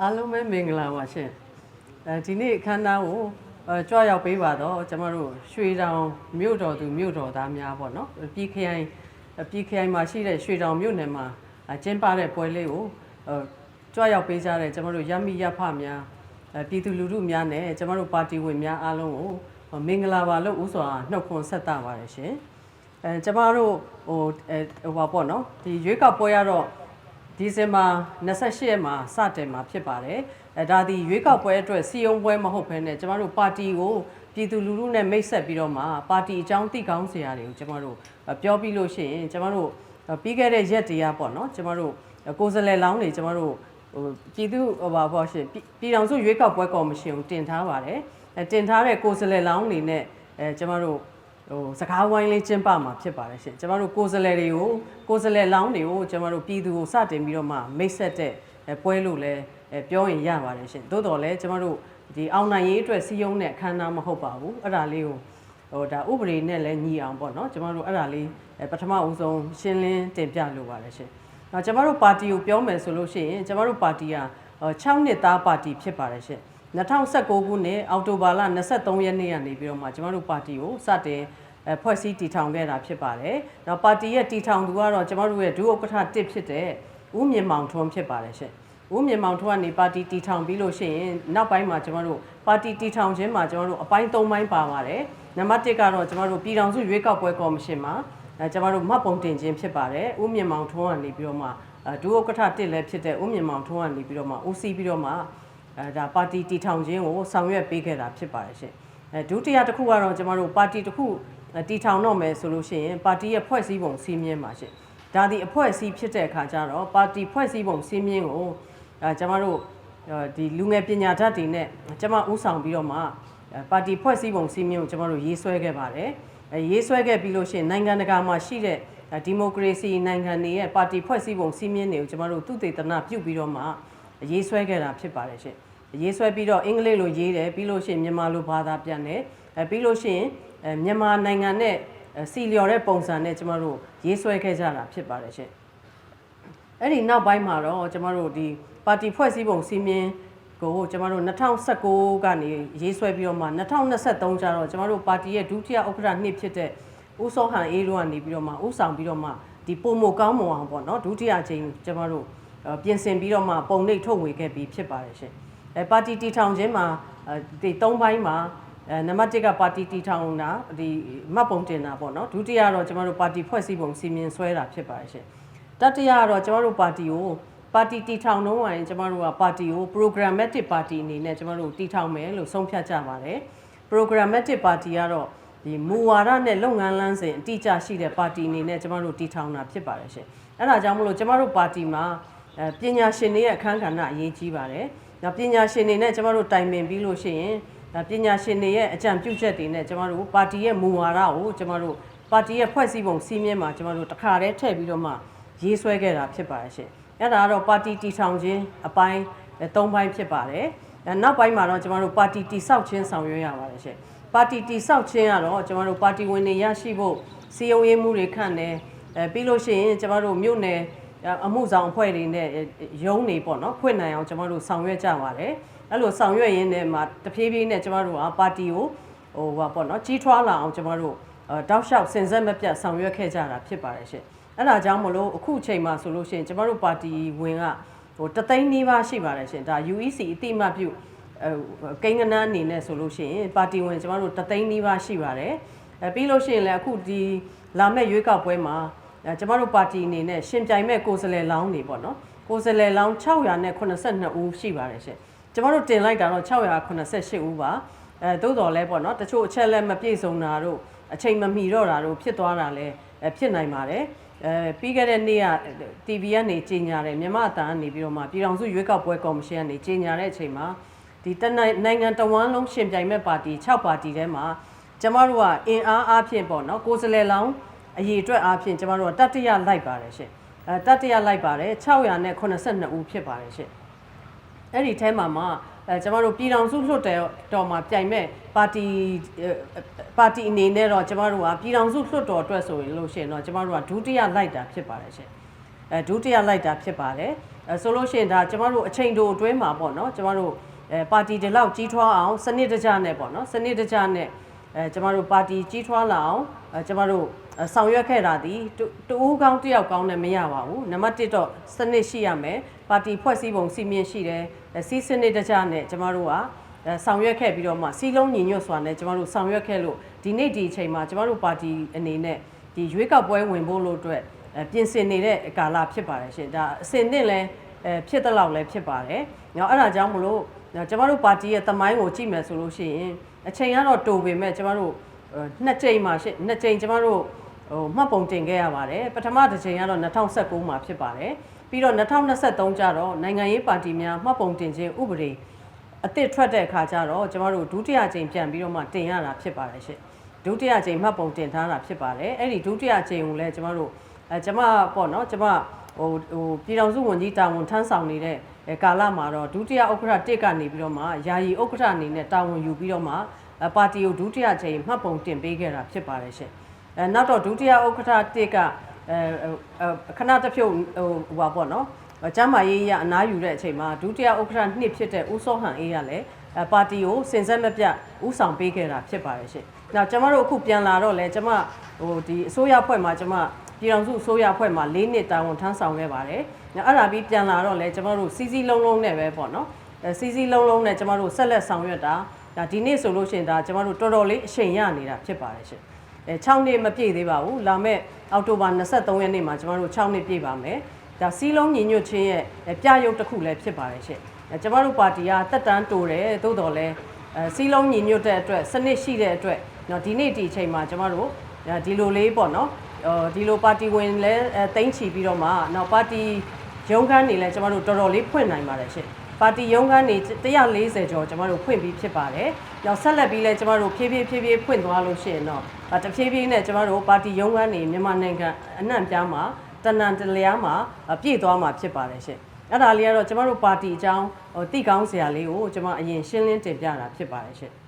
အားလုံးပဲမင်္ဂလာပါရှင်အဲဒီနေ့အခမ်းအနားကိုအဲကြွရောက်ပေးပါတော့ကျမတို့ရွှေတောင်မြို့တော်သူမြို့တော်သားများပေါ့နော်ပြည်ခရိုင်ပြည်ခရိုင်မှာရှိတဲ့ရွှေတောင်မြို့နယ်မှာအဲကျင်းပတဲ့ပွဲလေးကိုအဲကြွရောက်ပေးကြတဲ့ကျမတို့ရမီရဖများအဲပြည်သူလူထုများနဲ့ကျမတို့ပါတီဝင်များအားလုံးကိုမင်္ဂလာပါလို့ဥစွာနှုတ်ခွန်းဆက်တာပါတယ်ရှင်အဲကျမတို့ဟိုအဲဟိုပါပေါ့နော်ဒီရွေးကောက်ပွဲရတော့ ဒီဇင်ဘာ28ရက်မှာစတင်မှာဖြစ်ပါတယ်။အဲဒါဒီရွေးကောက်ပွဲအတွက်စီယုံပွဲမဟုတ်ဘဲနဲ့ကျမတို့ပါတီကိုပြည်သူလူထုနဲ့မိတ်ဆက်ပြီးတော့မှပါတီအကြောင်းသိကောင်းစရာတွေကိုကျမတို့ပြောပြီးလို့ရှိရင်ကျမတို့ပြီးခဲ့တဲ့ရက်တရားပေါ့နော်ကျမတို့ကိုယ်စားလှယ်လောင်းတွေကျမတို့ဟိုပြည်သူဟိုပါပေါ့ရှင်ပြည်တော်စုရွေးကောက်ပွဲကော်မရှင်ကိုတင်ထားပါတယ်။အဲတင်ထားတဲ့ကိုယ်စားလှယ်လောင်းတွေနဲ့အဲကျမတို့ ဟိုစကားဝိုင်းလေးကျင်းပမှာဖြစ်ပါတယ်ရှင်ကျမတို့ကိုယ်စားလှယ်တွေကိုကိုယ်စားလှယ်လောင်းတွေကိုကျမတို့ပြည်သူကိုစတင်ပြီးတော့မှမိတ်ဆက်တဲ့အဲပွဲလို့လည်းအဲပြောရင်ရပါတယ်ရှင်သို့တော်လည်းကျမတို့ဒီအောင်နိုင်ရေးအတွက်စီယုံတဲ့အခမ်းအနားမဟုတ်ပါဘူးအဲ့ဒါလေးကိုဟိုဒါဥပဒေနဲ့လည်းညီအောင်ပေါ့နော်ကျမတို့အဲ့ဒါလေးအဲပထမဦးဆုံးရှင်းလင်းတင်ပြလိုပါတယ်ရှင်နောက်ကျမတို့ပါတီကိုပြောမယ်ဆိုလို့ရှိရင်ကျမတို့ပါတီက6နှစ်သားပါတီဖြစ်ပါတယ်ရှင်2019ခုနှစ်အောက်တိုဘာလ23ရက်နေ့ကနေပြီးတော့မှကျမတို့ပါတီကိုစတင် အဲဖွဲ့စည်းတည်ထောင်ခဲ့တာဖြစ်ပါတယ်။နောက်ပါတီရဲ့တည်ထောင်သူကတော့ကျမတို့ရဲ့ဒုဥက္ကဋ္ဌတစ်ဖြစ်တဲ့ဦးမြင့်မောင်ထွန်းဖြစ်ပါတယ်ရှင်။ဦးမြင့်မောင်ထွန်းကနေပါတီတည်ထောင်ပြီးလို့ရှိရင်နောက်ပိုင်းမှာကျမတို့ပါတီတည်ထောင်ခြင်းမှာကျမတို့အပိုင်း၃ပိုင်းပါပါတယ်။နံပါတ်၁ကတော့ကျမတို့ပြည်ထောင်စုရွေးကောက်ပွဲကော်မရှင်မှာအဲကျမတို့မှတ်ပုံတင်ခြင်းဖြစ်ပါတယ်။ဦးမြင့်မောင်ထွန်းကနေပြီးတော့မှအဲဒုဥက္ကဋ္ဌတစ်လည်းဖြစ်တဲ့ဦးမြင့်မောင်ထွန်းကနေပြီးတော့မှဦးစီးပြီးတော့မှအဲဒါပါတီတည်ထောင်ခြင်းကိုဆောင်ရွက်ပေးခဲ့တာဖြစ်ပါတယ်ရှင်။အဲဒုတိယတစ်ခုကတော့ကျမတို့ပါတီတစ်ခု တီထောင်တော့မယ်ဆိုလို့ရှိရင်ပါတီရဲ့ဖွဲ့စည်းပုံစီမင်းပါရှင်ဒါဒီအဖွဲ့အစည်းဖြစ်တဲ့အခါကျတော့ပါတီဖွဲ့စည်းပုံစီမင်းကိုအဲကျမတို့ဒီလူငယ်ပညာတတ်တွေနဲ့ကျမဥဆောင်ပြီးတော့မှပါတီဖွဲ့စည်းပုံစီမင်းကိုကျမတို့ရေးဆွဲခဲ့ပါတယ်အဲရေးဆွဲခဲ့ပြီးလို့ရှိရင်နိုင်ငံတကာမှာရှိတဲ့ဒီမိုကရေစီနိုင်ငံတွေရဲ့ပါတီဖွဲ့စည်းပုံစီမင်းတွေကိုကျမတို့သူတေသနာပြုတ်ပြီးတော့မှရေးဆွဲခဲ့တာဖြစ်ပါတယ်ရှင်ရေးဆွဲပြီးတော့အင်္ဂလိပ်လိုရေးတယ်ပြီးလို့ရှိရင်မြန်မာလိုဘာသာပြန်တယ်အဲပြီးလို့ရှိရင် အဲမြန်မာနိုင်ငံနဲ့စီလျော်တဲ့ပုံစံနဲ့ကျမတို့ရေးဆွဲခဲ့ကြတာဖြစ်ပါတယ်ရှင်အဲ့ဒီနောက်ပိုင်းမှာတော့ကျမတို့ဒီပါတီဖွဲ့စည်းပုံစီမင်းကိုကျမတို့2019ကနေရေးဆွဲပြီးတော့မှ2023ကျတော့ကျမတို့ပါတီရဲ့ဒုတိယဥက္ကဋ္ဌနှစ်ဖြစ်တဲ့ဦးစောဟန်အေးတို့ကနေပြီးတော့မှဥဆောင်ပြီးတော့မှဒီပုံမကောင်းမွန်အောင်ပေါ့နော်ဒုတိယအကြိမ်ကျမတို့ပြင်ဆင်ပြီးတော့မှပုံနှိပ်ထုတ်ဝေခဲ့ပြီးဖြစ်ပါတယ်ရှင်အဲပါတီတီထောင်ခြင်းမှာဒီ၃ပိုင်းမှာ အဲနံပါတ်1ကပါတီတီထောင်တာဒီမှတ်ပုံတင်တာပေါ့နော်ဒုတိယကတော့ကျမတို့ပါတီဖွဲ့စည်းပုံစီမင်းဆွဲတာဖြစ်ပါတယ်ရှင်တတိယကတော့ကျမတို့ပါတီကိုပါတီတီထောင်တော့ရင်ကျမတို့ကပါတီကို programmatic party အနေနဲ့ကျမတို့တီထောင်မယ်လို့ဆုံးဖြတ်ကြပါတယ် programmatic party ကတော့ဒီမူဝါဒနဲ့လုပ်ငန်းလမ်းစဉ်အတိအကျရှိတဲ့ပါတီအနေနဲ့ကျမတို့တီထောင်တာဖြစ်ပါတယ်ရှင်အဲ့ဒါကြောင့်မလို့ကျမတို့ပါတီမှာအဲပညာရှင်တွေရဲ့အခန်းကဏ္ဍအရေးကြီးပါတယ်နောက်ပညာရှင်တွေနဲ့ကျမတို့တိုင်ပင်ပြီးလို့ရှိရင် ဒါပညာရှင်တွေရဲ့အကြံပြုချက်တွေနဲ့ကျမတို့ပါတီရဲ့မူဝါဒကိုကျမတို့ပါတီရဲ့ဖွဲ့စည်းပုံစီးမြဲမှာကျမတို့တခါတည်းထည့်ပြီးတော့မှရေးဆွဲခဲ့တာဖြစ်ပါတယ်ရှင်အဲ့ဒါကတော့ပါတီတီထောင်ခြင်းအပိုင်း၃ပိုင်းဖြစ်ပါတယ်နောက်ပိုင်းမှာတော့ကျမတို့ပါတီတီဆောက်ခြင်းဆောင်ရွက်ရပါတယ်ရှင်ပါတီတီဆောက်ခြင်းကတော့ကျမတို့ပါတီဝင်တွေရရှိဖို့စီယုံရေးမှုတွေခန့်တယ်အဲပြီးလို့ရှိရင်ကျမတို့မြို့နယ် အမှုဆောင်အဖွဲ့တွေနဲ့ရုံးနေပေါ့နော်ဖွင့်နိုင်အောင်ကျမတို့ဆောင်ရွက်ကြပါတယ်အဲ့လိုဆောင်ရွက်ရင်းနဲ့မှတဖြည်းဖြည်းနဲ့ကျမတို့ကပါတီကိုဟိုပါပေါ့နော်ကြီးထွားလာအောင်ကျမတို့တောက်လျှောက်စင်ဆက်မပြတ်ဆောင်ရွက်ခဲ့ကြတာဖြစ်ပါတယ်ရှင်အဲ့ဒါကြောင့်မလို့အခုချိန်မှာဆိုလို့ရှိရင်ကျမတို့ပါတီဝင်ကဟိုတသိန်းနီးပါးရှိပါတယ်ရှင်ဒါ UEC အတိအမှတ်ပြုကိန်းကနန်းအနေနဲ့ဆိုလို့ရှိရင်ပါတီဝင်ကျမတို့တသိန်းနီးပါးရှိပါတယ်အဲပြီးလို့ရှိရင်လည်းအခုဒီလာမယ့်ရွေးကောက်ပွဲမှာ ကျမတို့ပါတီအနေနဲ့ရှင်ပြိုင်မဲ့ကိုယ်စားလှယ်လောင်းတွေပေါ့နော်ကိုယ်စားလှယ်လောင်း682ဦးရှိပါတယ်ရှင်ကျမတို့တင်လိုက်တာတော့688ဦးပါအဲသို့တော်လဲပေါ့နော်တချို့အချက်လက်မပြည့်စုံတာတို့အချိန်မမီတော့တာတို့ဖြစ်သွားတာလဲဖြစ်နိုင်ပါတယ်အဲပြီးခဲ့တဲ့နေ့က TV ကနေကြီးညာတယ်မြမအတန်ကနေပြီးတော့မှပြည်တော်စုရွေးကောက်ပွဲကော်မရှင်ကနေကြီးညာတဲ့အချိန်မှာဒီတနိုင်ငံတဝန်းလုံးရှင်ပြိုင်မဲ့ပါတီ6ပါတီထဲမှာကျမတို့ကအင်အားအားဖြင့်ပေါ့နော်ကိုယ်စလဲလောင်း အရေးအတွက်အားဖြင့်ကျမတို့ကတတရလိုက်ပါတယ်ရှင်အဲတတရလိုက်ပါတယ်682ဦးဖြစ်ပါတယ်ရှင်အဲ့ဒီထဲမှာမှအဲကျမတို့ပြည်တော်စုလွှတ်တော်မှာပြိုင်မဲ့ပါတီပါတီအနေနဲ့တော့ကျမတို့ကပြည်တော်စုလွှတ်တော်အတွက်ဆိုရင်လို့ရှိရင်တော့ကျမတို့ကဒုတိယလိုက်တာဖြစ်ပါတယ်ရှင်အဲဒုတိယလိုက်တာဖြစ်ပါတယ်အဲဆိုလို့ရှိရင်ဒါကျမတို့အချိန်တိုအတွင်းမှာပေါ့နော်ကျမတို့အဲပါတီဒီလောက်ကြီးထွားအောင်စနစ်တကျနဲ့ပေါ့နော်စနစ်တကျနဲ့အဲကျမတို့ပါတီကြီးထွားလာအောင်အဲကျမတို့အဲ ဆောင်ရွက်ခဲ့တာဒီတူတူဦးကောင်းတယောက်ကောင်းနဲ့မရပါဘူးနံပါတ်1တော့စနစ်ရှိရမယ်ပါတီဖွဲ့စည်းပုံစီမင်းရှိတယ်အဲစီးစနစ်တကျနဲ့ကျမတို့ကအဲဆောင်ရွက်ခဲ့ပြီးတော့မှစီလုံးညီညွတ်စွာနဲ့ကျမတို့ဆောင်ရွက်ခဲ့လို့ဒီနေ့ဒီအချိန်မှာကျမတို့ပါတီအနေနဲ့ဒီရွေးကောက်ပွဲဝင်ဖို့လို့အတွက်အဲပြင်ဆင်နေတဲ့ကာလဖြစ်ပါတယ်ရှင်ဒါအစင်နဲ့လဲအဲဖြစ်တဲ့လောက်လည်းဖြစ်ပါတယ်။ညောအဲ့ဒါကြောင့်မလို့ကျမတို့ပါတီရဲ့တမိုင်းကိုကြည့်မယ်ဆိုလို့ရှိရင်အချိန်ကတော့တိုပေမဲ့ကျမတို့အဲနှစ်ကြိမ်မှာရှစ်နှစ်ကြိမ်ကျမတို့ ဟိုမှတ်ပုံတင်ခဲ့ရပါတယ်ပထမတစ်ချိန်ကတော့2019မှာဖြစ်ပါတယ်ပြီးတော့2023ကျတော့နိုင်ငံရေးပါတီများမှတ်ပုံတင်ခြင်းဥပဒေအသစ်ထွက်တဲ့အခါကျတော့ကျမတို့ဒုတိယကြိမ်ပြန်ပြီးတော့မှတင်ရတာဖြစ်ပါတယ်ရှင့်ဒုတိယကြိမ်မှတ်ပုံတင်ထားတာဖြစ်ပါတယ်အဲ့ဒီဒုတိယကြိမ်ကိုလည်းကျမတို့အဲကျမပေါ့နော်ကျမဟိုဟိုပြည်တော်စုဝန်ကြီးတာဝန်ထမ်းဆောင်နေတဲ့အဲကာလမှာတော့ဒုတိယဥက္ကဋ္ဌတစ်ကနေပြီးတော့မှယာယီဥက္ကဋ္ဌအနေနဲ့တာဝန်ယူပြီးတော့မှအဲပါတီကိုဒုတိယကြိမ်မှတ်ပုံတင်ပေးခဲ့တာဖြစ်ပါတယ်ရှင် အဲနောက်တော့ဒုတိယဥက္ကဋ္ဌတစ်ကအဲအဲခဏတစ်ဖြုတ်ဟိုဟိုပါပေါ့နော်ကျမ်းမာရေးရအနားယူတဲ့အချိန်မှာဒုတိယဥက္ကဋ္ဌနှစ်ဖြစ်တဲ့ဦးစောဟန်အေးရလည်းအဲပါတီကိုစင်ဆက်မပြတ်ဥဆောင်ပေးခဲ့တာဖြစ်ပါတယ်ရှင်။နောက်ကျမတို့အခုပြန်လာတော့လဲကျမဟိုဒီအစိုးရဖွဲ့မှာကျမပြည်တော်စုအစိုးရဖွဲ့မှာ၄နှစ်တာဝန်ထမ်းဆောင်ခဲ့ပါတယ်။နောက်အဲ့ဒါပြီးပြန်လာတော့လဲကျမတို့စီစီလုံးလုံးနဲ့ပဲပေါ့နော်။အဲစီစီလုံးလုံးနဲ့ကျမတို့ဆက်လက်ဆောင်ရွက်တာဒါဒီနေ့ဆိုလို့ရှိရင်ဒါကျမတို့တော်တော်လေးအချိန်ရနေတာဖြစ်ပါတယ်ရှင်။ အဲ6နှစ်မပြည့်သေးပါဘူး။လာမဲ့အောက်တိုဘာ23ရက်နေ့မှာကျမတို့6နှစ်ပြည့်ပါမယ်။ဒါစီလုံးညီညွတ်ခြင်းရဲ့ပြရုပ်တစ်ခုလည်းဖြစ်ပါတယ်ရှင်။အဲကျမတို့ပါတီကတက်တန်းတိုတယ်သို့တော်လည်းအဲစီလုံးညီညွတ်တဲ့အတွက်စနစ်ရှိတဲ့အတွက်နော်ဒီနေ့ဒီအချိန်မှာကျမတို့ဒီလိုလေးပေါ့နော်အော်ဒီလိုပါတီဝင်လဲအဲတိမ့်ချီပြီးတော့မှနောက်ပါတီရုံးခန်းနေလဲကျမတို့တော်တော်လေးဖွင့်နိုင်ပါတယ်ရှင် ပါတီရုံးခန်းနေ140ကျော်ကျမတို့ဖွင့်ပြီးဖြစ်ပါတယ်။နောက်ဆက်လက်ပြီးလဲကျမတို့ဖြည်းဖြည်းဖြည်းဖြည်းဖွင့်သွားလို့ရှိရင်တော့တဖြည်းဖြည်းနဲ့ကျမတို့ပါတီရုံးခန်းနေမြန်မာနိုင်ငံအနှံ့ပြားမှာတဏ္ဍတလျားမှာပြည့်သွားမှာဖြစ်ပါတယ်ရှင်။အဲ့ဒါလေးကတော့ကျမတို့ပါတီအကြောင်းဟိုတိကောင်းစရာလေးကိုကျမအရင်ရှင်းလင်းတင်ပြတာဖြစ်ပါတယ်ရှင်။